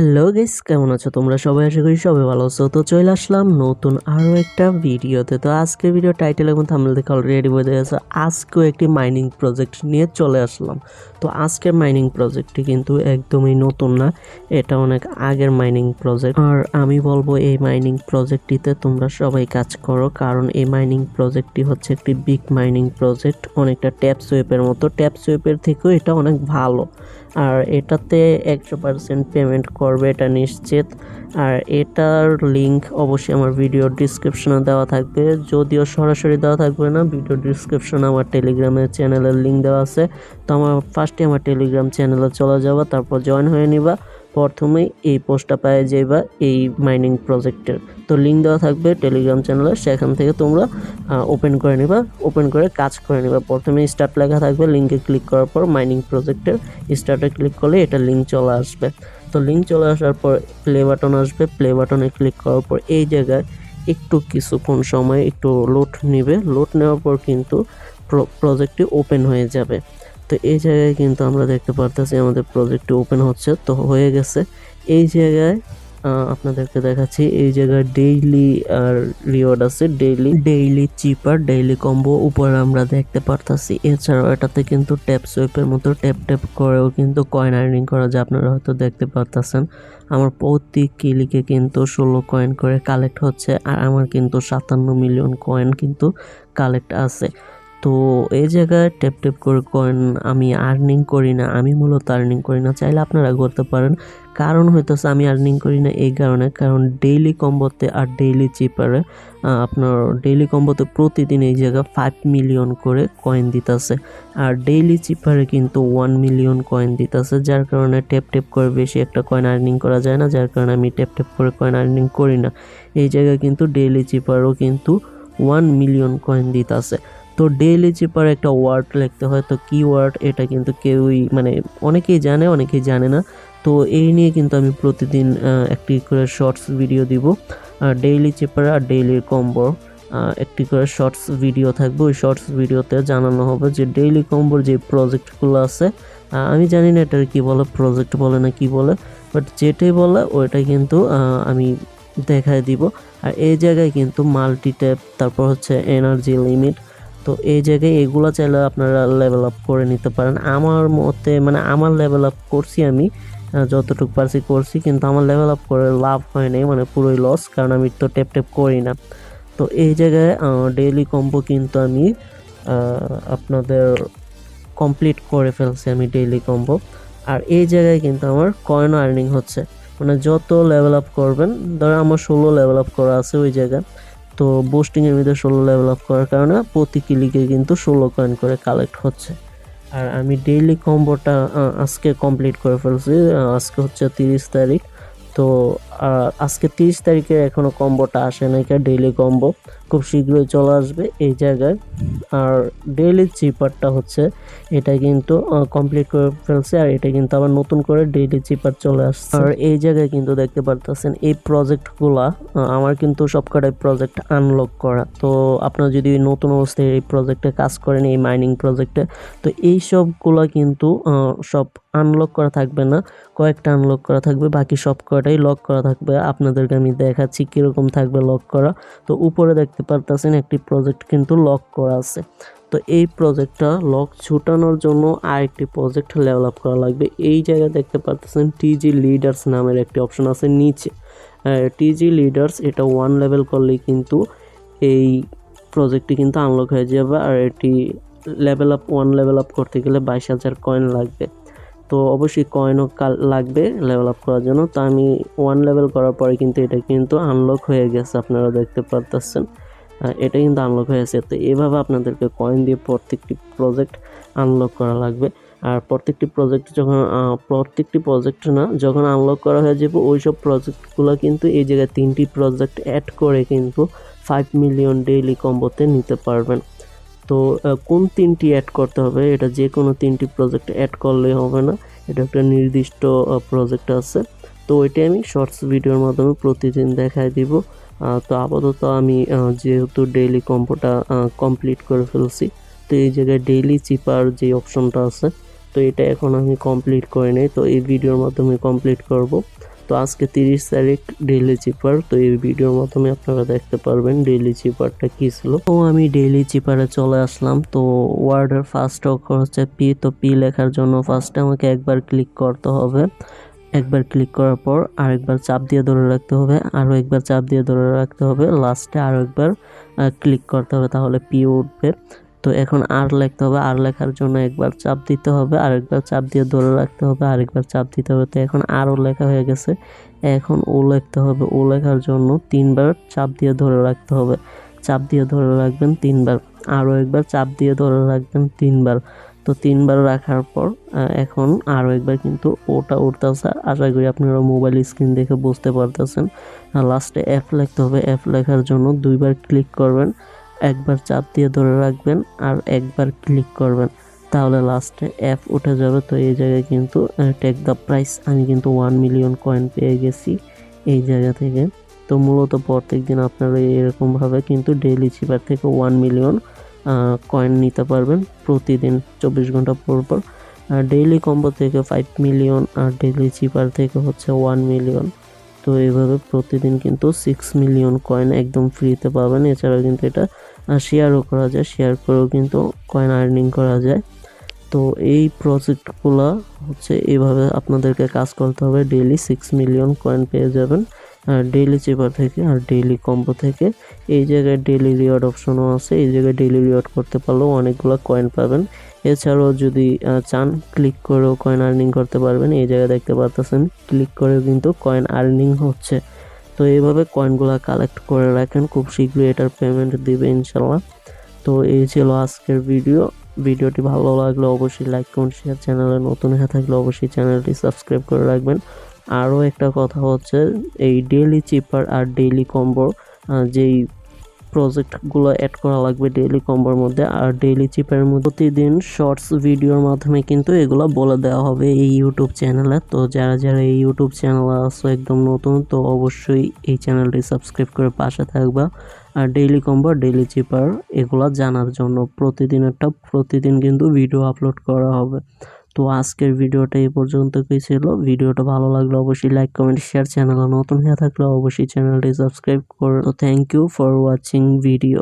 Hello guess কেমন আছো? তোমরা সবাই আশা করি সবাই ভালো আছো। তো চলে আসলাম নতুন আরও একটা ভিডিওতে। তো আজকের ভিডিও টাইটেল এবং থামলে দেখে অলরেডি বোঝা গেছে আজকেও একটি মাইনিং প্রজেক্ট নিয়ে চলে আসলাম। তো আজকের মাইনিং প্রজেক্টটি কিন্তু একদমই নতুন না, এটা অনেক আগের মাইনিং প্রজেক্ট আর আমি বলব এই মাইনিং প্রজেক্টটিতে তোমরা সবাই কাজ করো, কারণ এই মাইনিং প্রজেক্টটি হচ্ছে একটি বিগ মাইনিং প্রজেক্ট অনেকটা ট্যাপস ওয়েপের মতো। ট্যাপস ওয়েপের থেকেও এটা অনেক ভালো। আর এটাতে একশো পার্সেন্ট পেমেন্ট করবে, এটা নিশ্চিত। আর এটার লিংক অবশ্যই আমার ভিডিও ডিসক্রিপশনে দেওয়া থাকবে। যদিও সরাসরি দেওয়া থাকবে না ভিডিও ডিসক্রিপশনে আমার টেলিগ্রামের চ্যানেলের লিঙ্ক দেওয়া আছে। তো আমার ফার্স্টে আমার টেলিগ্রাম চ্যানেলে চলে যাবা, তারপর জয়েন হয়ে নিবা। প্রথমেই এই পোস্টটা পেয়ে যাইবা এই মাইনিং প্রজেক্টের তো লিঙ্ক দেওয়া থাকবে টেলিগ্রাম চ্যানেলে সেখান থেকে তোমরা ওপেন করে নিবা। ওপেন করে কাজ করে নিবা। প্রথমে স্টার্ট লেখা থাকবে লিঙ্কে ক্লিক করার পর মাইনিং প্রজেক্টের স্টার্টে ক্লিক করলে এটা লিঙ্ক চলে আসবে। তো লিঙ্ক চলে আসার পর প্লে বাটন আসবে। প্লে বাটনে ক্লিক করার পর এই জায়গায় একটু কিছুক্ষণ সময় একটু লোড নেবে। লোড নেওয়ার পর কিন্তু প্রজেক্টটি ওপেন হয়ে যাবে। তো এই জায়গায় কিন্তু আমরা দেখতে পারতেছি আমাদের প্রজেক্টটি ওপেন হচ্ছে, তো হয়ে গেছে। এই জায়গায় আপনাদেরকে দেখাচ্ছি, এই জায়গায় ডেইলি আর রিওয়ার্ড আছে daily daily cipher daily combo উপরে আমরা দেখতে পারতাছি। এছাড়াও এটাতে কিন্তু ট্যাপ সোয়েপের মতো ট্যাপ ট্যাপ করেও কিন্তু কয়েন আর্নিং করা যায়, আপনারা হয়তো দেখতে পারতেছেন। আমার প্রতি কিলিকে কিন্তু ষোলো কয়েন করে কালেক্ট হচ্ছে, আর আমার কিন্তু সাতান্ন মিলিয়ন কয়েন কিন্তু কালেক্ট আছে। তো এই জায়গায় ট্যাপ ট্যাপ করে কয়েন আমি আর্নিং করি না, আমি মূলত আর্নিং করি না। চাইলে আপনারা করতে পারেন। কারণ হইতেছে আমি আর্নিং করি না এই কারণে, কারণ ডেইলি কম্বোতে আর ডেইলি চিপারে আপনার ডেইলি কম্বোতে প্রতিদিন এই জায়গায় ফাইভ মিলিয়ন করে কয়েন দিতেছে। আর ডেইলি চিপারে কিন্তু ওয়ান মিলিয়ন কয়েন দিতেছে, যার কারণে ট্যাপ ট্যাপ করে বেশি একটা কয়েন আর্নিং করা যায় না, যার কারণে আমি ট্যাপ ট্যাপ করে কয়েন আর্নিং করি না। এই জায়গায় কিন্তু ডেইলি চিপারও কিন্তু ওয়ান মিলিয়ন কয়েন দিতেছে। তো ডেইলি চিপার একটা ওয়ার্ড লিখতে হয়, তো কি ওয়ার্ড এটা কিন্তু কেউই মানে অনেকেই জানে অনেকেই জানে না। তো এই নিয়ে কিন্তু আমি প্রতিদিন একটি করে শর্টস ভিডিও দিব। ডেইলি চিপার আর ডেইলি কম্বো একটি করে শর্টস ভিডিও থাকবে। ওই শর্টস ভিডিওতে জানানো হবে যে ডেইলি কম্বোর যে প্রজেক্টগুলো আছে আমি জানি না এটার কি বলে প্রজেক্ট বলে না কি বলে বাট যেটাই বলে ওইটাই কিন্তু আমি দেখায় দিব। আর এই জায়গায় কিন্তু মাল্টি ট্যাপ তারপর হচ্ছে এনার্জি লিমিট তো এই জায়গায় এগুলো চাইলে আপনারা লেভেল আপ করে নিতে পারেন। আমার মতে মানে আমার লেভেল আপ করছি আমি যতটুকু পারছি করছি, কিন্তু আমার লেভেল আপ করে লাভ হয় নাই মানে পুরোই লস কারণ আমি তো টেপ টেপ করি না। তো এই জায়গায় ডেইলি কম্বো কিন্তু আমি আপনাদের কমপ্লিট করে ফেলছি আমি ডেইলি কম্বো আর এই জায়গায় কিন্তু আমার কয়েন আর্নিং হচ্ছে। মানে যত লেভেল আপ করবেন ধরো আমার ষোলো লেভেল আপ করা আছে ওই জায়গায়। তো বুস্টিংয়ের ভিতরে ষোলো লেভেল আপ করার কারণে প্রতি কিলিকে কিন্তু ষোলো কয়েন করে কালেক্ট হচ্ছে। আর আমি ডেইলি কম্বোটা আজকে কমপ্লিট করে ফেলছি আজকে হচ্ছে তিরিশ তারিখ। তো আজকে তিরিশ তারিখে এখনও কম্বোটা আসে নাই ডেইলি কম্বো খুব শীঘ্রই চলে আসবে এই জায়গায়। আর ডেইলি চিপারটা হচ্ছে, এটা কিন্তু কমপ্লিট করে ফেলছে আর এটা কিন্তু আবার নতুন করে ডেইলি চিপার চলে আসছে। আর এই জায়গায় কিন্তু দেখতে পারতেছেন এই প্রজেক্টগুলা আমার কিন্তু সবকটাই প্রজেক্ট আনলক করা। তো আপনারা যদি নতুন অবস্থায় এই প্রজেক্টে কাজ করেন, এই মাইনিং প্রজেক্টে তো এই সবগুলা কিন্তু সব আনলক করা থাকবে না। কয়েকটা আনলক করা থাকবে, বাকি সব কয়টাই লক করা থাকবে। আপনাদেরকে আমি দেখাচ্ছি কীরকম থাকবে লক করা। তো উপরে দেখতে পারতেছেন একটি প্রজেক্ট কিন্তু লক করা আছে। তো এই প্রজেক্টটা লক ছুটানোর জন্য আরেকটি প্রজেক্ট ডেভেলপ করা লাগবে। এই জায়গায় দেখতে পারতেছেন টিজি লিডার্স নামের একটি অপশন আছে নিচে। টিজি লিডার্স এটা ওয়ান লেভেল করলেই কিন্তু এই প্রজেক্টটি কিন্তু আনলক হয়ে যাবে। আর এটি level up one level up করতে গেলে বাইশ হাজার কয়েন লাগবে। তো অবশ্যই কয়েনও লাগবে লেভেল আপ করার জন্য। তো আমি ওয়ান লেভেল করার পরে কিন্তু এটা কিন্তু আনলক হয়ে গেছে, আপনারা দেখতে পারতেছেন। এটা কিন্তু আনলক হয়ে গেছে। তো এভাবে আপনাদেরকে কয়েন দিয়ে প্রত্যেকটি প্রজেক্ট আনলক করা লাগবে। আর প্রত্যেকটি প্রজেক্ট যখন প্রত্যেকটি প্রজেক্ট না, যখন আনলক করা হয়ে যাবে ওই সব প্রজেক্টগুলো কিন্তু এই জায়গায় তিনটি প্রজেক্ট অ্যাড করে কিন্তু ফাইভ মিলিয়ন ডেইলি কম্বোতে নিতে পারবেন। তো কোন তিনটি অ্যাড করতে হবে? এটা যে কোনো তিনটি প্রজেক্ট অ্যাড করলেই হবে না। এটা একটা নির্দিষ্ট প্রজেক্ট আছে। তো ওইটাই আমি শর্টস ভিডিওর মাধ্যমে প্রতিদিন দেখায় দিব। তো আপাতত আমি যেহেতু ডেইলি কম্বোটা কমপ্লিট করে ফেলছি, তো এই জায়গায় ডেইলি চিপার যে অপশনটা আছে, তো এটা এখন আমি কমপ্লিট করে নেই। তো এই ভিডিওর মাধ্যমে কমপ্লিট করব। তো আজকে তিরিশ তারিখ ডেইলি চিপার তো এই ভিডিওর মাধ্যমে আপনারা দেখতে পারবেন ডেইলি চিপারটা কি ছিল। তো আমি ডেইলি চিপারে চলে আসলাম, তো ওয়ার্ডের ফার্স্ট অক্ষর হচ্ছে পি তো পি লেখার জন্য ফার্স্টে আমাকে একবার ক্লিক করতে হবে। একবার ক্লিক করার পর আরেকবার চাপ দিয়ে ধরে রাখতে হবে, আরও একবার চাপ দিয়ে ধরে রাখতে হবে লাস্টে আরও একবার ক্লিক করতে হবে, তাহলে পি উঠবে। তো এখন আর লিখতে হবে, আর লেখার জন্য একবার চাপ দিতে হবে আরেকবার চাপ দিয়ে ধরে রাখতে হবে আরেকবার চাপ দিতে হবে। তো এখন আরও লেখা হয়ে গেছে, এখন ও লিখতে হবে। ও লেখার জন্য তিনবার চাপ দিয়ে ধরে রাখতে হবে। চাপ দিয়ে ধরে রাখবেন তিনবার, আরও একবার চাপ দিয়ে ধরে রাখবেন তিনবার। তো তিনবার রাখার পর এখন আরও একবার কিন্তু ওটা উঠতেছে। আশা করি আপনারা মোবাইল স্ক্রিন দেখে বুঝতে পারতেছেন। লাস্টে অ্যাপ লিখতে হবে। অ্যাপ লেখার জন্য দুইবার ক্লিক করবেন। একবার চাপ দিয়ে ধরে রাখবেন আর একবার ক্লিক করবেন। তাহলে লাস্টে অ্যাপ উঠে যাবে। তো এই জায়গায় কিন্তু টেক দ্য প্রাইস আমি কিন্তু ওয়ান মিলিয়ন কয়েন পেয়ে গেছি এই জায়গা থেকে। তো মূলত প্রত্যেক দিন আপনারা এরকমভাবে কিন্তু ডেইলি চিপার থেকে ওয়ান মিলিয়ন কয়েন নিতে পারবেন প্রতিদিন চব্বিশ ঘণ্টা পর পর। ডেইলি কম্বো থেকে ফাইভ মিলিয়ন আর ডেইলি চিপার থেকে হচ্ছে ওয়ান মিলিয়ন তো এইভাবে প্রতিদিন কিন্তু সিক্স মিলিয়ন কয়েন একদম ফ্রিতে পাবেন। এছাড়াও কিন্তু এটা শেয়ারও করা যায় শেয়ার করেও কিন্তু কয়েন আর্নিং করা যায়। তো এই প্রজেক্টগুলো হচ্ছে এইভাবে আপনাদেরকে কাজ করতে হবে। ডেইলি সিক্স মিলিয়ন কয়েন পেয়ে যাবেন। ডেইলি চেপার থেকে আর ডেইলি কম্বো থেকে। এই জায়গায় ডেইলি রিওয়ার্ড অপশনও আছে। এই জায়গায় ডেইলি রিওয়ার্ড করতে পারলেও অনেকগুলো কয়েন পাবেন। এছাড়াও যদি চান ক্লিক করেও কয়েন আর্নিং করতে পারবেন। এই জায়গায় দেখতে পাচ্ছেন ক্লিক করেও কিন্তু কয়েন আর্নিং হচ্ছে। তো এইভাবে কয়েনগুলো কালেক্ট করে রাখেন। খুব শীঘ্রই এটার পেমেন্ট দিবে ইনশাল্লাহ তো এই ছিল আজকের ভিডিও ভিডিওটি ভালো লাগলে অবশ্যই লাইক কমেন্ট শেয়ার চ্যানেলে নতুন হয়ে থাকলে অবশ্যই চ্যানেলটি সাবস্ক্রাইব করে রাখবেন। আরও একটা কথা হচ্ছে, এই ডেইলি চিপার আর ডেইলি কম্বোর যেই প্রজেক্টগুলো অ্যাড করা লাগবে ডেইলি কম্বোর মধ্যে, আর ডেইলি চিপের মধ্যে প্রতিদিন শর্টস ভিডিওর মাধ্যমে কিন্তু এগুলো বলে দেওয়া হবে এই ইউটিউব চ্যানেলে তো যারা যারা এই ইউটিউব চ্যানেলে আসো একদম নতুন, তো অবশ্যই এই চ্যানেলটি সাবস্ক্রাইব করে পাশে থাকবা। আর ডেইলি কম্বো ডেইলি চিপার এগুলো জানার জন্য প্রতিদিন একটা প্রতিদিন কিন্তু ভিডিও আপলোড করা হবে। তো আজকের ভিডিওটা এই পর্যন্তই ছিল। ভিডিওটা ভালো লাগলে অবশ্যই লাইক কমেন্ট শেয়ার চ্যানেলে নতুন হয়ে থাকলে অবশ্যই চ্যানেলটি সাবস্ক্রাইব করো। Thank you for watching video